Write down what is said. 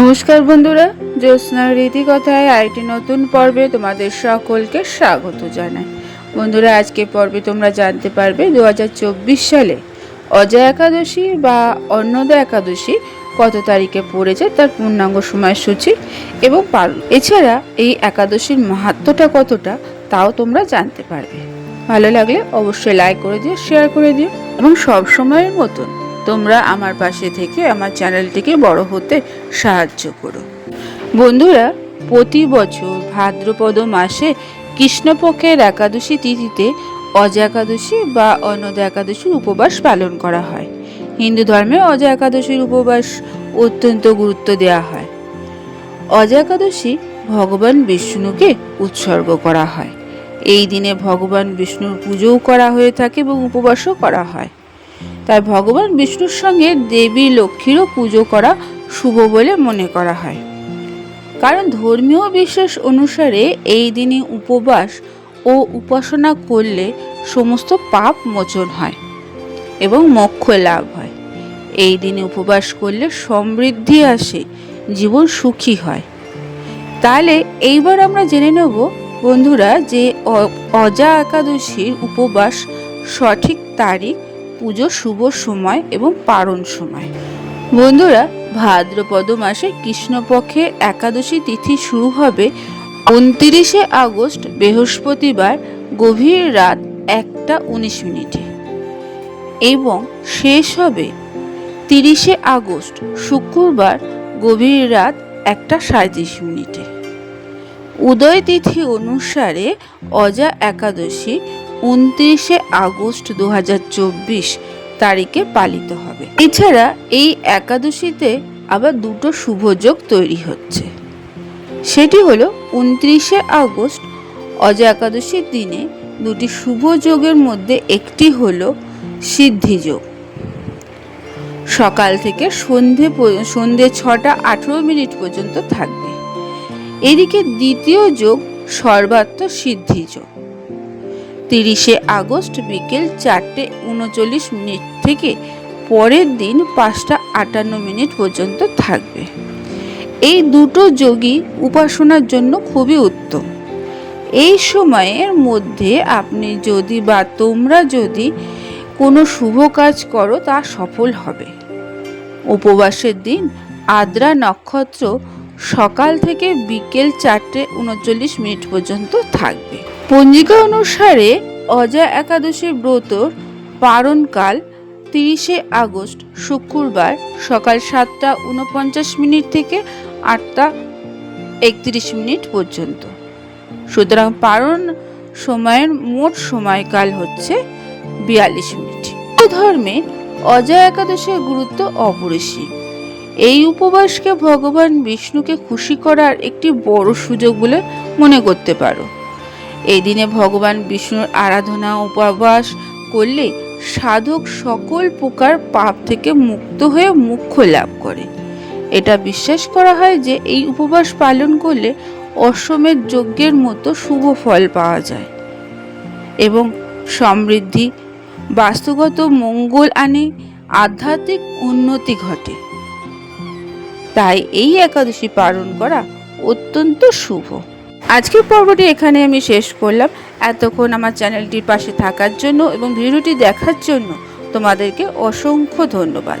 নমস্কার বন্ধুরা, জ্যোৎস্নার রীতিকথায় আরেকটি নতুন পর্বে তোমাদের সকলকে স্বাগত জানাই। বন্ধুরা আজকে পর্বে তোমরা জানতে পারবে দু হাজার চব্বিশ সালে অজয় একাদশী বা অন্নদা একাদশী কত তারিখে পড়েছে, তার পূর্ণাঙ্গ সময়সূচি এবং পালন। এছাড়া এই একাদশীর মাহাত্ম্যটা কতটা, তাও তোমরা জানতে পারবে। ভালো লাগলে অবশ্যই লাইক করে দিও শেয়ার করে দিও এবং সব সময়ের মতন তোমরা আমার পাশে থেকে আমার চ্যানেলটিকে বড় হতে সাহায্য করো। বন্ধুরা, প্রতি বছর ভাদ্রপদ মাসে কৃষ্ণপক্ষের একাদশী তিথিতে অজ একাদশী বা অন্নদ একাদশীর উপবাস পালন করা হয়। হিন্দু ধর্মে অজ একাদশীর উপবাস অত্যন্ত গুরুত্ব দেওয়া হয়। অজ একাদশী ভগবান বিষ্ণুকে উৎসর্গ করা হয়। এই দিনে ভগবান বিষ্ণুর পুজোও করা হয়ে থাকে এবং উপবাসও করা হয়। তাই ভগবান বিষ্ণুর সঙ্গে দেবী লক্ষ্মীরও পুজো করা শুভ বলে মনে করা হয়। কারণ ধর্মীয় বিশ্বাস অনুসারে এই দিনে উপবাস ও উপাসনা করলে সমস্ত পাপ মোচন হয় এবং মোক্ষ লাভ হয়। এই দিনে উপবাস করলে সমৃদ্ধি আসে, জীবন সুখী হয়। তাহলে এইবার আমরা জেনে নেব, বন্ধুরা, যে অজা একাদশীর উপবাস সঠিক তারিখ পুজো শুভ সময় এবং পারণ সময়। বন্ধুরা, ভাদ্রপদ মাসে কৃষ্ণপক্ষে একাদশী তিথি শুরু হবে উনতিরিশে আগস্ট, বৃহস্পতিবার, গভীর রাত একটা উনিশ মিনিটে। এবং শেষ হবে তিরিশে আগস্ট, শুক্রবার, গভীর রাত একটা সাঁত্রিশ মিনিটে। উদয় তিথি অনুসারে অজা একাদশী উনত্রিশে আগস্ট দু হাজার চব্বিশ তারিখে পালিত হবে। এছাড়া এই একাদশীতে আবার দুটো শুভযোগ তৈরি হচ্ছে। সেটি হলো উনত্রিশে আগস্ট অজা একাদশীর দিনে দুটি শুভ যোগের মধ্যে একটি হলো সিদ্ধিযোগ সকাল থেকে সন্ধে সন্ধে ছটা আঠেরো মিনিট পর্যন্ত থাকবে। এদিকে দ্বিতীয় যোগ সর্বাত্ম সিদ্ধি যোগ। তিরিশে আগস্ট বিকেল চারটে উনচল্লিশ মিনিট থেকে পরের দিন পাঁচটা আটান্ন মিনিট পর্যন্ত থাকবে। এই দুটো যোগী উপাসনার জন্য খুবই উত্তম। এই সময়ের মধ্যে আপনি যদি বা তোমরা যদি কোনো শুভ কাজ করো, তা সফল হবে। উপবাসের দিন, আদ্রা নক্ষত্র সকাল থেকে বিকেল চারটে উনচল্লিশ মিনিট পর্যন্ত থাকবে। পঞ্জিকা অনুসারে অজা একাদশীর ব্রতর পারণকাল তিরিশে আগস্ট শুক্রবার সকাল সাতটা উনপঞ্চাশ মিনিট থেকে আটটা একত্রিশ মিনিট পর্যন্ত। সুতরাং পারণ সময়ের মোট সময়কাল হচ্ছে বিয়াল্লিশ মিনিট। ধর্মে অজা একাদশীর গুরুত্ব অপরিসীম। এই উপবাসকে ভগবান বিষ্ণুকে খুশি করার একটি বড় সুযোগ বলে মনে করতে পারো। এই দিনে ভগবান বিষ্ণুর আরাধনা উপবাস করলে সাধক সকল প্রকার পাপ থেকে মুক্ত হয়ে মুখ্য লাভ করে। এটা বিশ্বাস করা হয় যে এই উপবাস পালন করলে অশ্বমের যজ্ঞের মতো শুভ ফল পাওয়া যায় এবং সমৃদ্ধি, বাস্তুগত মঙ্গল আনে, আধ্যাত্মিক উন্নতি ঘটে। তাই এই একাদশী পালন করা অত্যন্ত শুভ। আজকের পর্বটি এখানে আমি শেষ করলাম। এতক্ষণ আমার চ্যানেলটির পাশে থাকার জন্য এবং ভিডিওটি দেখার জন্য তোমাদেরকে অসংখ্য ধন্যবাদ।